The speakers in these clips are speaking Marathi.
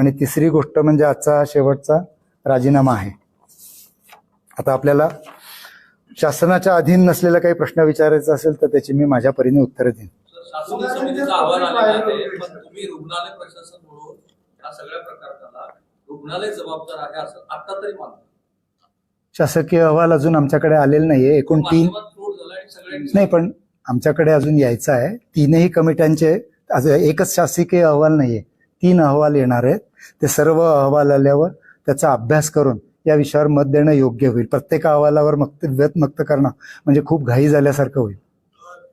आणि तिसरी गोष्ट म्हणजे आजचा शेवटचा राजीनामा आहे. आता आपल्याला शासनाच्या अधीन नसलेला काही प्रश्न विचारायचा असेल तर त्याची मी माझ्या परीने उत्तरं देईन. शासकीय अहवाल अजून आमच्याकडे आलेला नाहीये एकूण तीन नाही पण आमच्याकडे अजून यायचं आहे. तीनही कमिट्यांचे एकच शासकीय अहवाल नाहीये. तीन अहवाल येणार आहेत. ते सर्व अहवाल आल्यावर त्याचा अभ्यास करून या विषयावर मत देणं योग्य होईल. प्रत्येक अहवालावर मक्त व्यत मक्त करणं म्हणजे खूप घाई झाल्यासारखं होईल.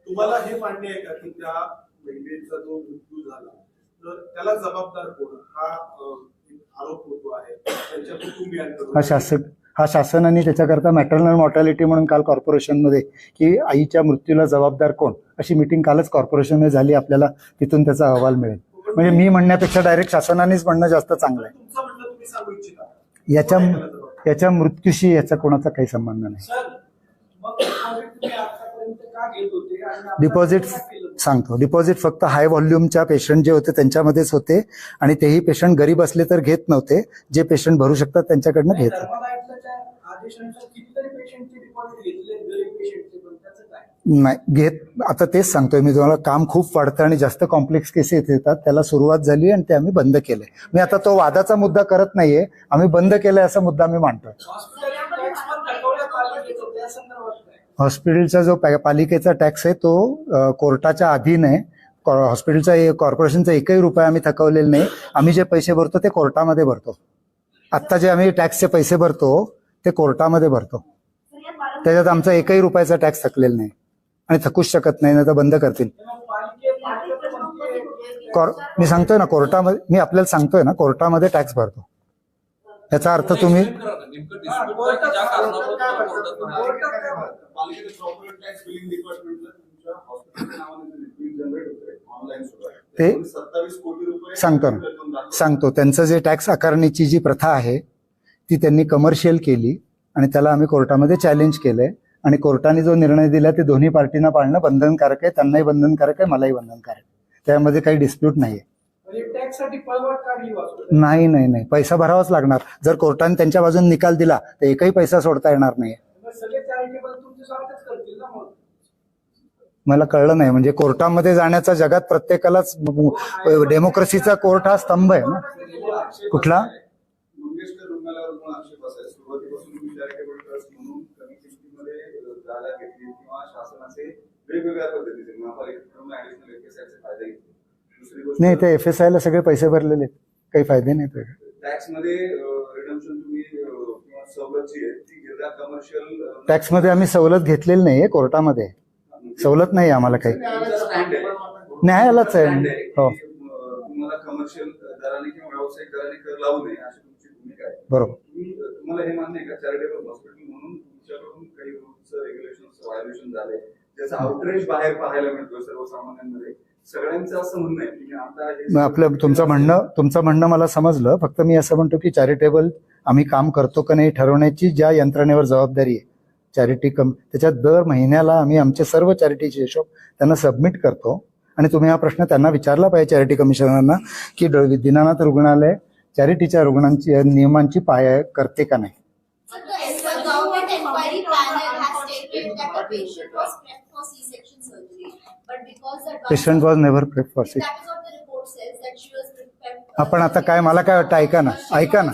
तुम्हाला हे मान्य आहे का की त्या महिलेचा जो मृत्यू झाला तर त्याला जबाबदार कोण? हा आरोप होतो आहे. त्यांच्या कुटुंबियांकडून. हा शासक हा शासनाने त्याच्याकरता मॅटर्नल मॉर्टॅलिटी म्हणून काल कॉर्पोरेशनमध्ये की आईच्या मृत्यूला जबाबदार कोण? अशी मिटिंग कालच कॉर्पोरेशनमध्ये झाली. आपल्याला तिथून त्याचा अहवाल मिळेल. म्हणजे मी म्हणण्यापेक्षा डायरेक्ट शासनानेच म्हणणं जास्त चांगलं आहे. याच्या? याच्या मृत्यूशी याचा कोणाचा काही संबंध नाही. डिपॉझिट? सांगतो. डिपॉझिट फक्त हाय व्हॉल्यूमच्या पेशंट जे होते त्यांच्यामध्येच होते आणि तेही पेशंट गरीब असले तर घेत नव्हते. जे पेशंट भरू शकतात त्यांच्याकडनं नाही, नाही घेत. आता तेच सांगतोय मी तुम्हाला काम खूप वाढतं आणि जास्त कॉम्प्लेक्स केसेस येतात. त्याला सुरुवात झाली आणि ते आम्ही बंद केले मी आता तो वादाचा मुद्दा करत नाहीये. आम्ही बंद केलाय असा मुद्दा मी मांडतोय. हॉस्पिटलचा जो पालिकेचा टॅक्स आहे तो कोर्टाच्या अधीन आहे. कॉ- हॉस्पिटलचा ए- कॉर्पोरेशनचा एकही रुपया आम्ही थकवलेला नाही. आम्ही जे पैसे भरतो ते कोर्टामध्ये भरतो. आत्ता जे आम्ही टॅक्सचे पैसे भरतो ते कोर्टामध्ये भरतो. त्याच्यात आमचा एकही रुपयाचा टॅक्स थकलेला नाही. आणि थकूच शकत नाही ना तर बंद करतील. मी सांगतोय ना कोर्टामध्ये मी आपल्याला सांगतोय ना कोर्टामध्ये टॅक्स भरतो. याचा अर्थ तुम्ही ते सांगतो ना. सांगतो. त्यांचं जे टॅक्स आकारणीची जी प्रथा आहे ती त्यांनी कमर्शियल केली आणि त्याला आम्ही कोर्टामध्ये चॅलेंज केलंय. आणि कोर्टाने जो निर्णय दिला ते दोन्ही पार्टींना पाळणं बंधनकारक आहे त्यांनाही बंधनकारक आहे मलाही बंधनकारक आहे. त्यामध्ये काही डिस्प्यूट नाहीये. म्हणजे नाही नाही नाही. पैसा भरावाच लागणार. जर कोर्टाने त्यांच्या बाजूने निकाल दिला तर एकही पैसा सोडता येणार नाही मला कळलं नाही. म्हणजे कोर्टामध्ये जाण्याचा जगात प्रत्येकालाच डेमोक्रेसीचा कोर्ट हा स्तंभ आहे ना. कुठला मंगेशकर रुग्णालयावर पण आक्षेप असाय सुरुवातीपासून तुम्ही चॅरिटेबल ट्रस्ट म्हणून कमी किमतीमध्ये अ, जागा घेतली किंवा शासनाचे वेगवेगळ्या पद्धतीचे. महापालिकेकडून ऍडिशनल एफएसआयचे फायदे घेतले दुसरी गोष्ट नाही ते एफ एस आय ला सगळे पैसे भरलेले आहेत. काही फायदे नाहीत वेगळे. टॅक्समध्ये रिडम्शन तुम्ही अ, किंवा सवलत जी आहे ती घेतल्या कमर्शियल टॅक्समध्ये आम्ही सवलत घेतलेली नाहीये कोर्टामध्ये. सवलत नाही आम्हाला काही. न्यायालयालाच आहे. हो. तुम्हाला कमर्शियल दराने किंवा व्यावसायिक दराने कर लावू नये अशी तुमची भूमिका आहे. बरोबर. तुम्ही तुम्हाला हे मान्य आहे का? चॅरिटेबल हॉस्पिटल म्हणून तुमच्याकडून काही रूल्स रेग्युलेशन व्हायोलेशन झाले ज्याचा आउटरेज बाहेर पाहायला मिळतोय सर्वसामान्यांमध्ये. सगळ्यांचं असं म्हणणं आहे की आता हे मग आपलं तुमचं म्हणणं तुमचं म्हणणं मला समजलं. फक्त मी असं म्हणतो की चॅरिटेबल आम्ही काम करतो का नाही ठरवण्याची ज्या यंत्रणेवर जबाबदारी आहे. चॅरिटी कम त्याच्यात दर महिन्याला आम्ही आमचे सर्व चॅरिटीचे हिशोब त्यांना सबमिट करतो. आणि तुम्ही हा प्रश्न त्यांना विचारला पाहिजे चॅरिटी कमिशनरना की दीनानाथ रुग्णालय चॅरिटीच्या रुग्णांची नियमांची पाय करते का नाही? Patient was never prep for sick That is what the report says, that she was prepped. आपण आता काय मला काय वाटतं ऐका ना ऐका ना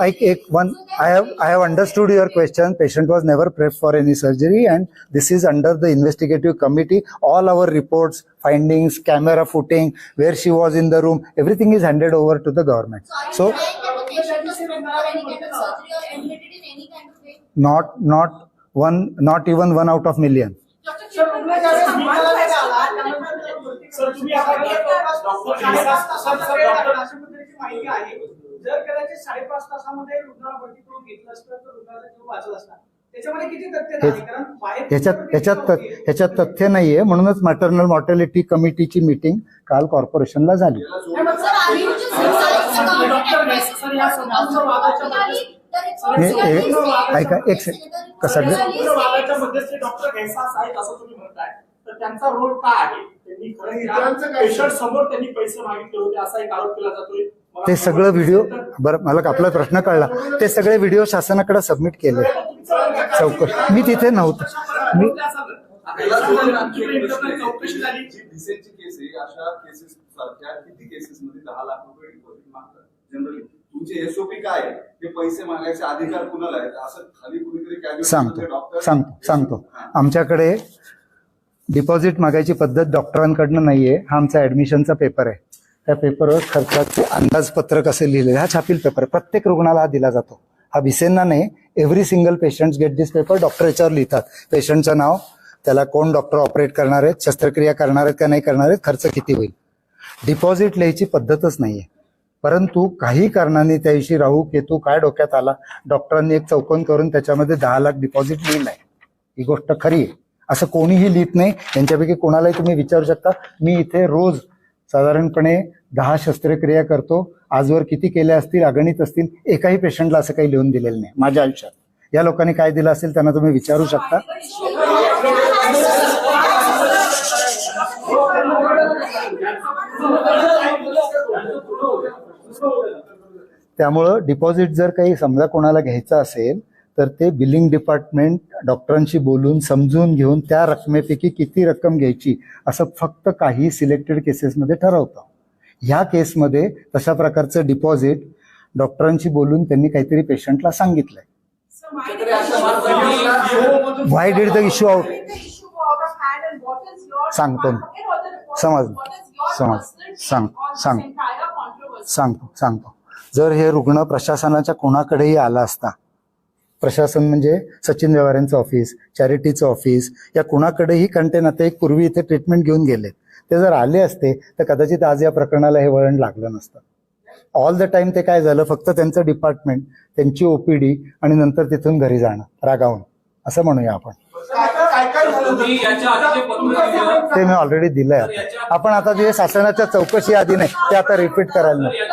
ऐक एक one I have I have understood your question patient was never prep for any surgery and this is under the investigative committee all our reports findings camera footage where she was in the room everything is handed over to the government So so are you saying that the patient was prepped for any kind of surgery or admitted in any kind of way? Not not one not even one out of million माहिती आहे जर कदाचित साडेपाच तासामध्ये रुग्णाला भरती करून घेतलं असतं तर रुग्णाचा जीव वाचला असता त्याच्यामध्ये किती तथ्य हे- ह्याच्यात ह्याच्यात ह्याच्यात नाहीये म्हणूनच मॅटर्नल मॉर्टॅलिटी कमिटीची मीटिंग काल कॉर्पोरेशनला झाली हे- हे- ऐका, एक सेकंड. कसं तुम्ही त्यांचा रोल काय आहे त्यांनी इतरांचं खरं काय? पेशंट समोर त्यांनी पैसे मागितले होते असा एक आरोप केला जातोय ते सगळं व्हिडिओ बरं मला आपला प्रश्न कळला ते सगळे व्हिडिओ शासनाकडे सबमिट केले चौकशी मी तिथे नव्हतो मी चौकशी झाली जी डिसेंटची केस आहे अशा केसेस सारख्या किती केसेस मध्ये दहा लाख रुपये डिपॉझिट मागतात जनरली तुमचे एसओपी काय आहे? हे पैसे मागायचे अधिकार कुणाला आहेत असं खाली कुणीतरी cabinet सांगतो सांगतो सांगतो. आमच्याकडे डिपॉझिट मागायची पद्धत डॉक्टरांकडनं नाही आहे हा आमचा ॲडमिशनचा पेपर आहे. त्या पेपरवर खर्चाचे अंदाजपत्रक असे लिहिलेले हा छापील पेपर प्रत्येक रुग्णाला हा दिला जातो. हा भिसेंना नाही. Every single patient get this paper doctor याच्यावर लिहितात. पेशंटचं नाव त्याला कोण डॉक्टर ऑपरेट करणार आहेत शस्त्रक्रिया करणार आहेत का नाही करणार आहेत खर्च किती होईल? डिपॉझिट लिहायची पद्धतच नाही आहे परंतु काही कारणाने त्या दिवशी राहू केतू काय डोक्यात आला डॉक्टरांनी एक चौकोन करून त्याच्यामध्ये दहा लाख डिपॉझिट लिहिलंय. ही गोष्ट खरी आहे. असं कोणीही लिहित नाही. यांच्यापैकी कोणालाही तुम्ही विचारू शकता. मी इथे रोज साधारणपणे दहा शस्त्रक्रिया करतो. आजवर किती केल्या असतील अगणित असतील एकाही पेशंटला असं काही लिहून दिलेलं नाही माझ्या आयुष्यात. या लोकांनी काय दिलं असेल त्यांना तुम्ही विचारू शकता. त्यामुळं डिपॉझिट जर काही समजा कोणाला घ्यायचं असेल तर ते बिलिंग डिपार्टमेंट डॉक्टरांशी बोलून समजून घेऊन त्या रकमेपैकी किती रक्कम घ्यायची असं फक्त काही सिलेक्टेड केसेसमध्ये ठरवतं. ह्या केसमध्ये तशा प्रकारचं डिपॉझिट डॉक्टरांशी बोलून त्यांनी काहीतरी पेशंटला सांगितलंय. Why did the issue out सांगतो मी. समज. सांग- सांग. सांगतो. सांगतो. जर हे रुग्ण प्रशासनाच्या कोणाकडेही आला असता प्रशासन म्हणजे सचिन व्यवहारांचं ऑफिस चॅरिटीचं ऑफिस या कुणाकडेही कंटेन आता एक पूर्वी इथे ट्रीटमेंट घेऊन गेले ते जर आले असते तर कदाचित आज या प्रकरणाला हे वळण लागलं नसतं. ऑल द टाइम ते काय झालं फक्त त्यांचं डिपार्टमेंट त्यांची ओपीडी आणि नंतर तिथून घरी जाणं रागावून असं म्हणूया आपण. ते मी ऑलरेडी दिलंय. आता. आपण आता जे शासनाच्या चौकशी आधी नाही ते आता रिपीट करायला तर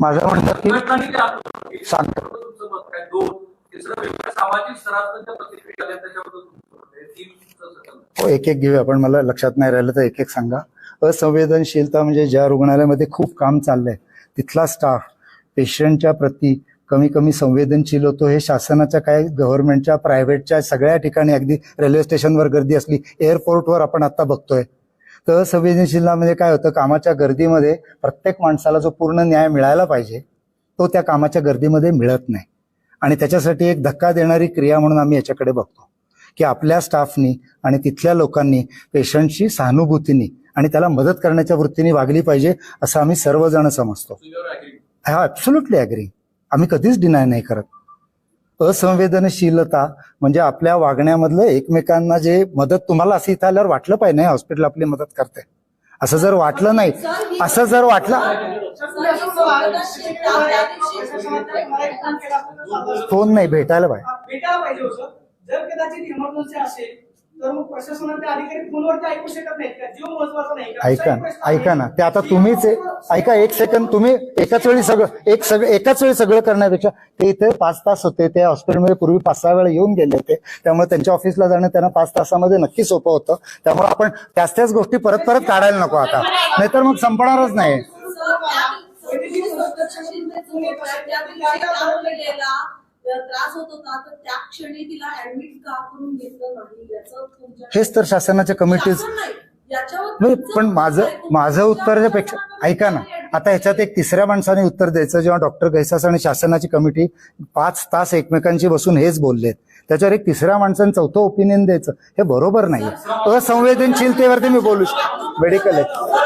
माझं म्हणणं की सांगतो. हो एक एक घेऊया आपण मला लक्षात नाही राहिलं तर एक एक सांगा असंवेदनशीलता म्हणजे ज्या रुग्णालयामध्ये खूप काम चाललंय तिथला स्टाफ पेशंटच्या प्रती कमी कमी संवेदनशील होतो हे शासनाच्या काय गव्हर्नमेंटच्या प्रायव्हेटच्या सगळ्या ठिकाणी अगदी रेल्वे स्टेशनवर गर्दी असली एअरपोर्टवर आपण आता बघतोय तर संवेदनशीलता म्हणजे काय होतं? कामाच्या गर्दीमध्ये प्रत्येक माणसाला जो पूर्ण न्याय मिळायला पाहिजे तो त्या कामाच्या गर्दीमध्ये मिळत नाही. आणि त्याच्यासाठी एक धक्का देणारी क्रिया म्हणून आम्ही याच्याकडे बघतो. की आपल्या स्टाफनी आणि तिथल्या लोकांनी पेशंटशी सहानुभूतीने आणि त्याला मदत करण्याच्या वृत्तीने वागली पाहिजे असं आम्ही सर्वजण समजतो. हा ॲब्सोल्युटली ॲग्री आम्ही कधीच डिनाय नाही करत. असंवेदनशीलता म्हणजे आपल्या वागण्यामधलं एकमेकांना जे मदत तुम्हाला असं इथं आल्यावर वाटलं पाहिजे नाही? हॉस्पिटल आपली मदत करते. असं जर वाटलं नाही असं जर वाटलं फोन नाही भेटायला पाहिजे. तर मग प्रशासनाचे अधिकारी फोनवरती ऐकू शकत नाहीत का? जीव महत्त्वाचा नाही का? ऐका असाही ना प्रश्न आहे. ऐका ना. ते आता तुम्हीच. ऐका एक सेकंद तुम्ही एकाच वेळी सगळं एक सगळं एकाच वेळी सगळं करण्यापेक्षा ते इथे पाच तास होते. ते हॉस्पिटलमध्ये पूर्वी पाच सहा वेळा येऊन गेले होते. त्यामुळे त्यांच्या ऑफिसला जाणं त्यांना पाच तासामध्ये नक्की सोपं होतं. त्यामुळे आपण त्याच त्याच गोष्टी परत परत काढायला नको आता. नाहीतर मग संपणारच नाही. त्रास होत होता तर त्या क्षणी तिला ऍडमिट का करून घेतलं नाही? याचं तुमच्या हेच तर शासनाच्या कमिटीज शासन नाही. याच्यावर नाही तुमचं पण माझं. तुमचं माझं उत्तरापेक्षा ऐका ना. आता ह्याच्यात एक तिसऱ्या माणसाने उत्तर द्यायचं जेव्हा डॉक्टर गैसास आणि शासनाची कमिटी पाच तास एकमेकांशी बसून हेच बोललेत. त्याच्यावर एक तिसऱ्या माणसाने चौथं ओपिनियन द्यायचं हे बरोबर नाही असंवेदनशीलतेवरती मी बोलू शकतो. मेडिकल आहे.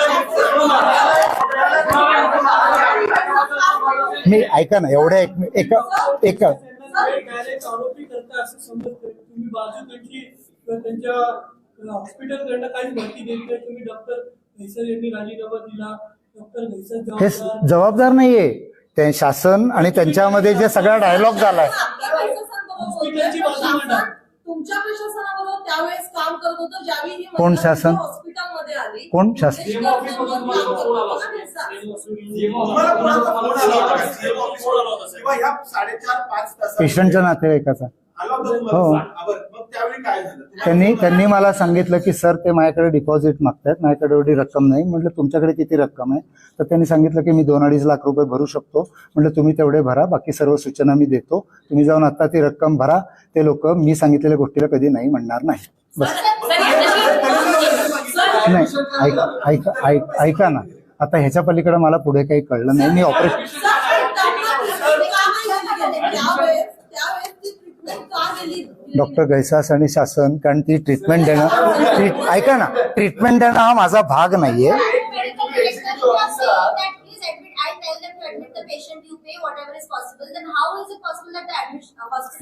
मी ऐका ना एवढ्या एक एका एका डायरेक्ट आरोपी करता असं समजतंय तुम्ही बाजू त्यांची किंवा त्यांच्या हॉस्पिटल कडनं काहीच माहिती देत नाही. तुम्ही डॉक्टर घैसर यांनी राजीनामा दिला. डॉक्टर घैसर हे जबाबदार नाहीये. ते शासन आणि त्यांच्यामध्ये जे सगळा डायलॉग झालाय. तुमच्या त्यावेळेस काम करत होतं ज्यावेळी कोण शासन? हॉस्पिटलमध्ये आली. कोण शासन? पेशंटच्या नातेवाईकाचा. हो. सांग. हा, बरं. मग त्यावेळी काय झालं तुम्हाला त्यांनी त्यांनी मला सांगितलं की सर ते माझ्याकडे डिपॉझिट मागतात माझ्याकडे एवढी रक्कम नाही म्हटलं तुमच्याकडे किती रक्कम आहे तर त्यांनी सांगितलं की मी दोन अडीच लाख रुपये भरू शकतो म्हटलं तुम्ही तेवढे भरा बाकी सर्व सूचना मी देतो तुम्ही जाऊन आता ती रक्कम भरा ते लोक मी सांगितलेल्या गोष्टीला कधी नाही म्हणणार नाही बस नाही ऐका ऐका ऐक- ऐका ना आता ह्याच्या पलीकडे मला पुढे काही कळलं नाही मी ऑपरेशन त्यावेळेस त्यावेळेस ती ट्रीटमेंट का गेली डॉक्टर गैसास आणि शासन कारण ती ट्रीटमेंट देणं ऐका ना ट्रीटमेंट देणं हा माझा भाग नाहीये.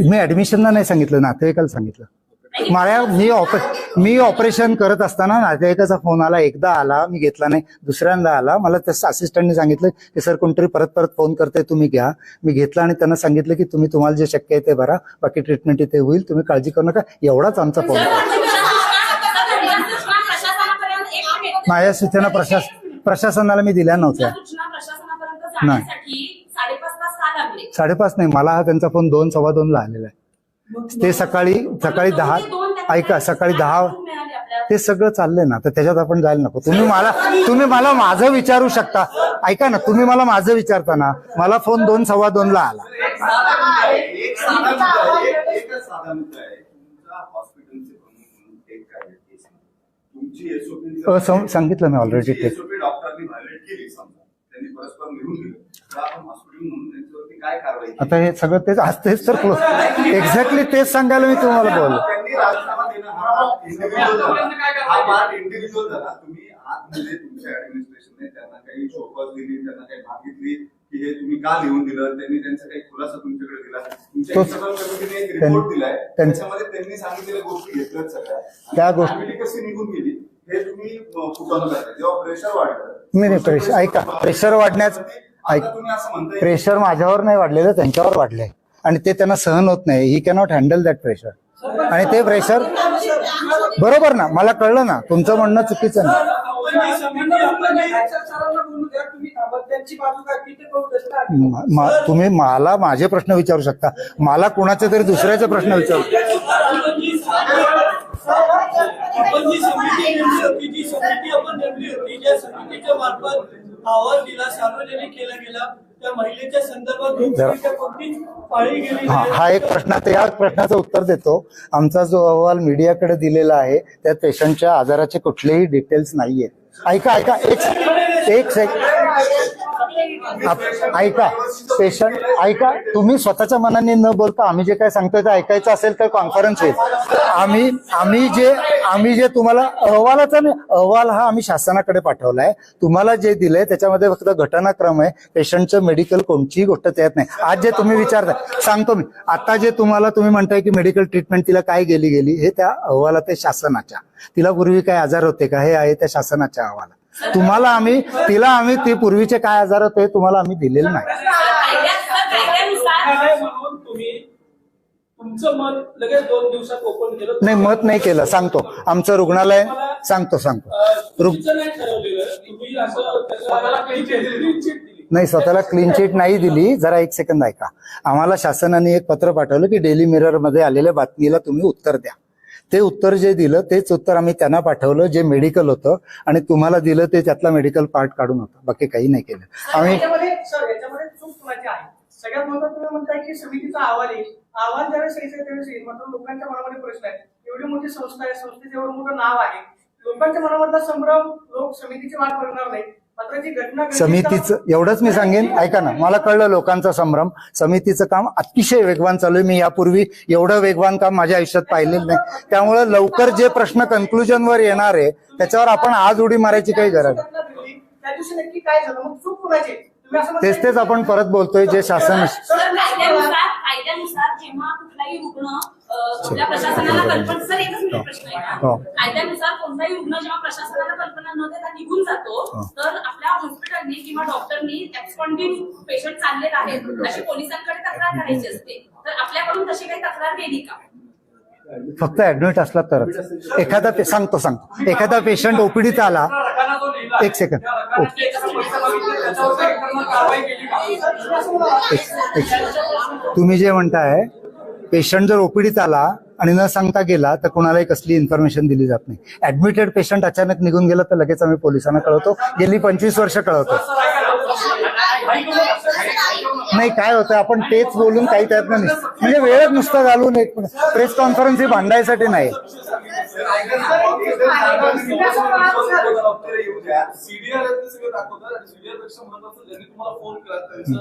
मी ऍडमिशनला नाही सांगितलं नातेवाईकाला सांगितलं. मला मी ऑप मी ऑपरेशन करत असताना नातेवाईकाचा फोन आला. एकदा आला मी घेतला नाही. दुसऱ्यांदा आला. मला त्या असिस्टंटने सांगितलं की सर कोणतरी परत परत फोन करते तुम्ही घ्या. मी घेतला आणि त्यांना सांगितलं की तुम्ही तुम्हाला जे शक्य आहे ते भरा. बाकी ट्रीटमेंट इथे होईल. तुम्ही काळजी करू नका. एवढाच आमचा फोन माझ्या सूचना प्रशास प्रशासनाला मी दिल्या नव्हत्या. लागले साडेपाच नाही. मला हा त्यांचा फोन दोन सव्वा दोन ला आलेला आहे. ते सकाळी सकाळी दहा ऐका सकाळी दहा ते सगळं चाललंय ना तर त्याच्यात आपण जायला नको तुम्ही मला तुम्ही मला माझं विचारू शकता ऐका ना तुम्ही मला माझं विचारता ना मला फोन दोन सव्वा दोन ला आला एक साधा मुद्दा आहे एक साधा मुद्दा आहे एक- एकच साधा मुद्दा आहे तुमच्या हॉस्पिटलचे प्रमुख म्हणून एक काय केस तुमची अ, एसओपी सं- सांगितलं मी ऑलरेडी ते एसओपी डॉक्टरांनी व्हायलेट केली समजा त्यांनी परस्पर लिहून दिलं तर आपण हॉस्पिटल म्हणून त्यांच्यावरती काय कारवाई केली? आता हे सगळं तेच आज तेच तर एक्झॅक्टली तेच सांगायला मी तुम्हाला बोललो. त्यांनी राजीनामा देणं हा इंडिव्हिज्युअल झाला. हा पार्ट इंडिव्हिज्युअल झाला. तुम्ही आतमध्ये तुमच्या ऍडमिनिस्ट्रेशनने त्यांना काही दिली त्यांना काही मागितली की हे तुम्ही का लिहून दिलं? त्यांनी त्यांचा काही खुलासा तुमच्याकडे दिला तुमच्या तोच- इंटरनल कमिटीने एक त्यां- रिपोर्ट दिलाय. त्याच्यामध्ये त्यांनी सांगितलेल्या गोष्टी घेतल्यात सगळ्या. त्या गोष्टी- फॅमिली कशी निघून गेली हे तुम्ही जेव्हा प्रेशर वाढलं नाही, नाही, pressure- ऐका, pressure वाढण्याच- प्रेशर माझ्यावर नाही वाढलेलं त्यांच्यावर वाढलंय. आणि ते त्यांना सहन होत नाही. ही कॅनॉट हँडल दॅट प्रेशर आणि ते प्रेशर बरोबर ना? मला कळलं ना? तुमचं म्हणणं चुकीचं नाही द्या तुम्ही मला माझे प्रश्न विचारू शकता. मला कुणाचे तरी दुसऱ्याचे प्रश्न विचारू आपण जी समिती नेमली होती जी समिती आपण नेमली होती ज्या समितीच्या मार्फत अहवाल दिला सार्वजनिक केला गेला त्या महिलेच्या संदर्भात योग्यरित्या कोणतीच पाळी गेली हा हा एक प्रश्न त्या प्रश्नाचं उत्तर देतो. आमचा जो अहवाल मीडियाकडे दिलेला आहे त्यात पेशंटच्या आजाराचे कुठलेही डिटेल्स नाहीये ऐका ऐका एक एक सेक आप- ऐका पेशंट ऐका तुम्ही स्वतःच्या मनाने न बोलता आम्ही जे काय सांगतोय ते ऐकायचं असेल तर कॉन्फरन्स होईल. आम्ही आम्ही जे आम्ही जे तुम्हाला अहवालाचा नाही अहवाल हा आम्ही शासनाकडे पाठवलाय. तुम्हाला जे दिलंय त्याच्यामध्ये फक्त घटनाक्रम आहे. पेशंटचं मेडिकल कोणतीही गोष्ट त्यात नाही. आज जे तुम्ही विचारताय सांगतो मी. आता जे तुम्हाला तुम्ही म्हणताय की मेडिकल ट्रीटमेंट तिला काय गेली गेली हे त्या अहवालात आहे शासनाच्या. तिला पूर्वी काय आजार होते का? हे आहे त्या शासनाच्या अहवालात. तुम्हाला आम्ही तिला आम्ही ते पूर्वीचे काय आजार होते तुम्हाला आम्ही दिलेले नाही. तुमचं मत लगेच दोन दिवसात ओपन केलं नाही मत नाही केलं. सांगतो. आमचं रुग्णालय सांगतो सांगतो. नाही नाही स्वतःला क्लीन चिट नाही दिली. जरा एक सेकंद ऐका. आम्हाला शासनाने एक पत्र पाठवलं की डेली मिररमध्ये आलेल्या बातमीला तुम्ही उत्तर द्या. ते उत्तर जे दिलं तेच उत्तर आम्ही त्यांना पाठवलं जे मेडिकल होतं. आणि तुम्हाला दिलं ते त्यातला मेडिकल पार्ट काढून होतं. बाकी काही नाही केलं. आम्ही सगळ्यात महत्वाचं तुम्ही म्हणताय की समितीचा अहवाल येईल अहवाल ज्यावेळेस यायचा त्यावेळेस येईल. मात्र लोकांच्या मनामध्ये प्रश्न आहे. एवढी मोठी संस्था आहे संस्थेचं एवढं मोठं नाव आहे. लोकांच्या मनामधला संभ्रम लोक समितीची वाट बघणार नाही समितीचं एवढंच मी सांगेन. ऐका ना मला कळलं लोकांचा संभ्रम. समितीचं काम अतिशय वेगवान चालू आहे. मी यापूर्वी एवढं वेगवान काम माझ्या आयुष्यात पाहिलेलं नाही. त्यामुळे लवकर जे प्रश्न कन्क्लुजनवर येणार आहे त्याच्यावर आपण आज उडी मारायची काही गरज नाही. घटना घडली, त्या दिवशी नक्की काय झालं? मग चूक कुणाची? आहे? तुम्ही असं म्हणताय तेच तेच आपण परत बोलतोय जे शासन जेव्हा कुठलाही रुग्ण कुठल्या प्रशासनाला कल्पना सर एकच मिनिट प्रश्न आहे हो. ना कायद्यानुसार कोणताही रुग्ण जेव्हा प्रशासनाला कल्पना न देता निघून जातो हो. तर आपल्या हॉस्पिटलनी किंवा डॉक्टरनी ऍब्सकॉन्डिंग पेशंट चाललेत आहेत अशी पोलिसांकडे तक्रार करायची असते. तर आपल्याकडून तशी काही तक्रार गेली का? फक्त ऍडमिट असला तरच. एखादा सांगतो सांगतो. एखादा पेशंट ओपीडीत आला. एक. एक- एक- तुम्ही जे म्हणताय पेशंट जर ओपीडीत आला आणि न सांगता गेला तर कोणालाही कसली इन्फॉर्मेशन दिली जात नाही. ऍडमिटेड पेशंट अचानक निघून गेला तर लगेच आम्ही पोलिसांना कळवतो. गेली पंचवीस वर्ष कळवतो. नाही काय होतं आपण तेच बोलून काही त्यात नाही. म्हणजे वेळच नुसतं घालून एक प्रेस कॉन्फरन्स ही भांडायसाठी नाही. सीडीआर सगळं दाखवतात आणि सीडीआरपेक्षा महत्वाचं ज्यांनी तुम्हाला फोन केला त्यांचं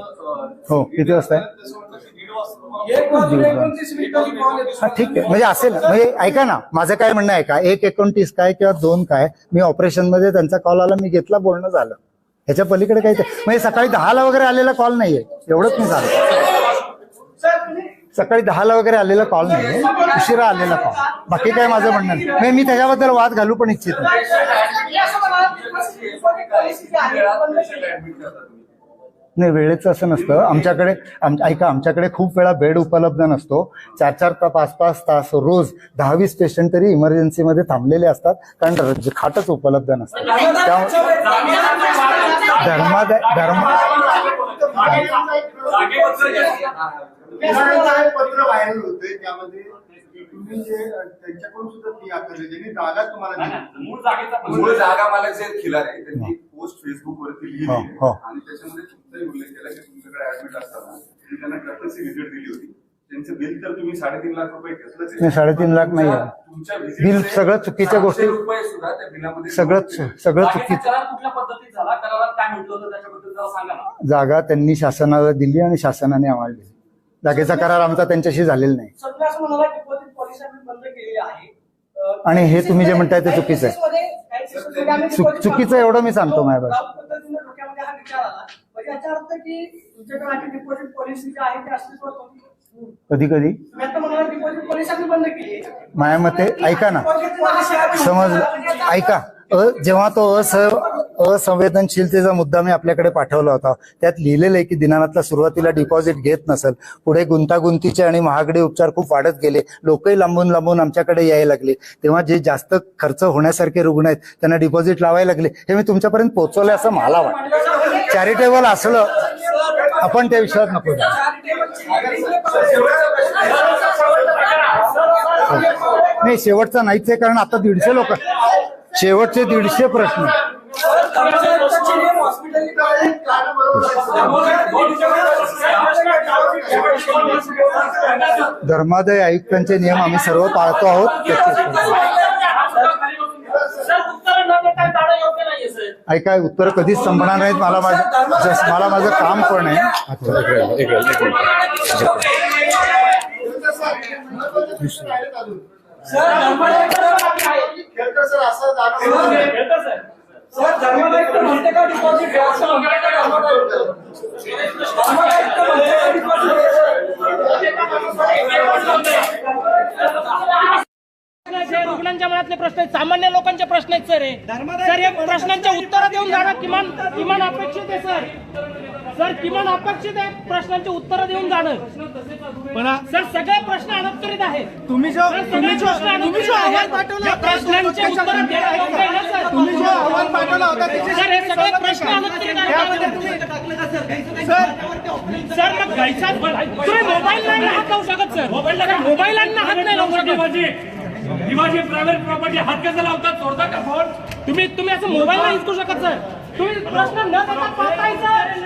हो, किती वाजता हा ठीक आहे. म्हणजे असेल. ना म्हणजे ऐका ना माझं काय म्हणणं आहे का? एक एकोणतीस काय किंवा दोन काय मी ऑपरेशनमध्ये त्यांचा कॉल आला मी घेतला बोलणं झालं. ह्याच्या पलीकडे काही म्हणजे सकाळी दहाला वगैरे आलेला कॉल नाहीये. एवढंच मी झालं सर तुम्ही सकाळी दहाला वगैरे आलेला कॉल नाही उशिरा आलेला कॉल बाकी काय माझं म्हणणं नाही मी त्याच्याबद्दल वाद घालू पण इच्छित नाही असं आहे नाही वेळेचं असं नसतं आमच्याकडे ऐका आमच्याकडे खूप वेळा बेड उपलब्ध नसतो चार चार तास पाच पाच तास रोज दहा वीस पेशंट तरी इमर्जन्सीमध्ये थांबलेले असतात कारण खाटच उपलब्ध नसतं त्यामुळे धर्मादाय धर्म पत्र व्हायरल होते त्यामध्ये तुम्ही जे त्यांच्याकडून सुद्धा फी आकारली ज्यांनी जागा तुम्हाला दिली. मूळ जागा मालक जे खिलारे त्यांनी पोस्ट फेसबुक वरती लिहिली हो. हो. आणि त्याच्यामध्ये तुमचाही उल्लेख केला की तुमच्याकडे ऍडमिट असताना तुम्ही त्यांना व्हिजिट दिली होती त्यांचं बिल तर तुम्ही साडेतीन लाख रुपये घेतलंच आहे. नाही, साडेतीन लाख नाही आहे. तुमच्या visit बिल चे सगळं चुकीच्या गोष्टी- सहाशे रुपये सुद्धा त्या बिलामध्ये सगळं. सगळं जागेचा चुकीचं करार कुठल्या पद्धतीत झाला करारात काय म्हटलं होतं त्याच्याबद्दल जरा सांगा ना जागा त्यांनी शासनाला दिली आणि शासनाने आम्हाला दिली जागेचा करार आमचा त्यांच्याशी झालेला नाही. सर तुम्ही असं म्हणाला डिपॉझिट पॉलिसी आम्ही बंद केलेली आहे. अं, आणि हे तुम्ही जे म्हणताय ते चुकीचं आहे. केसेसमध्ये- काही केसेसमध्ये आम्ही चुक- चुकीचं मागतो. एवढं मी सांगतो माझ्या ग्राउंड पद्धतीने डोक्यामध्ये हा विचार आला. म्हणजे याचा अर्थ की तुमच्याकडे आधी डिपॉझिट पॉलिसी जी आहे ती अस्तित्वात होती कधी कधी तुम्ही आता म्हणाला डिपॉझिट पॉलिसी आम्ही बंद केली माझ्या मते ऐका ना. Deposit policy आहे. समजलं ऐका. जेव्हा तो अस असंवेदनशीलतेचा मुद्दा मी आपल्याकडे पाठवला होता त्यात लिहिलेलं आहे की दिनानाथला सुरुवातीला डिपॉझिट घेत नसेल पुढे गुंतागुंतीचे आणि महागडे उपचार खूप वाढत गेले लोकही लांबून लांबून आमच्याकडे यायला लागले तेव्हा जे जास्त खर्च होण्यासारखे रुग्ण आहेत त्यांना डिपॉझिट लावायला लागले हे मी तुमच्यापर्यंत पोहोचवलंय असं मला वाटतं. चॅरिटेबल असलं आपण त्या विषयात नको नाही शेवटचा नाहीच आहे कारण आता दीडशे लोक शेवटचे दीडशे प्रश्न. धर्मादाय आयुक्तांचे नियम आम्ही सर्व पाळतो आहोत. ऐका उत्तर कधीच संपणार नाहीत. मला माझं मला माझं काम पण आहे. खेळकर सर असं जागा सर धर्मादायित्व म्हणते का डिपॉझिट घ्यायचं म्हणते का धर्मादायित्व धर्मादायित्व म्हणते का जे रुग्णांच्या मनातले प्रश्न आहेत सामान्य लोकांचे प्रश्न आहेत सर हे. सर हे प्रश्नांचे उत्तर देऊन जाणं किमान किमान अपेक्षित आहे सर. सर किमान अपेक्षित आहे प्रश्नांचे उत्तर देऊन जाणं. पण सर सगळे प्रश्न अनुत्तरित आहेत. तुम्ही जो तुम्ही जो तुम्ही जो अहवाल पाठवला होता प्रश्नांचे उत्तर? तुम्ही जो अहवाल पाठवला होता सर हे सगळे प्रश्न अनुत्तरित आहेत. तुम्ही सर सर मग घ्यायचा तुम्ही मोबाईल नाही हात लावू शकत सर. मोबाईल मोबाईलांना हात नाही लावू शकत. निवासी प्रायव्हेट प्रॉपर्टी हात कसं लावतात सोडता का फोन तुम्ही तुम्ही असं मोबाईल नाही विकू शकत सर तुम्ही प्रश्न न देता पाहताय सर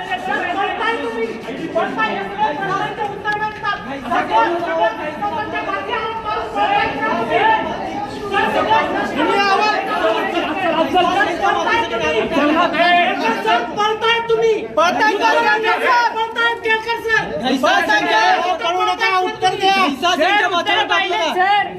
उत्तर पळताय तुम्ही? सर, पळताय पळताय केळकर सर उत्तर द्या पाहिजे, सर.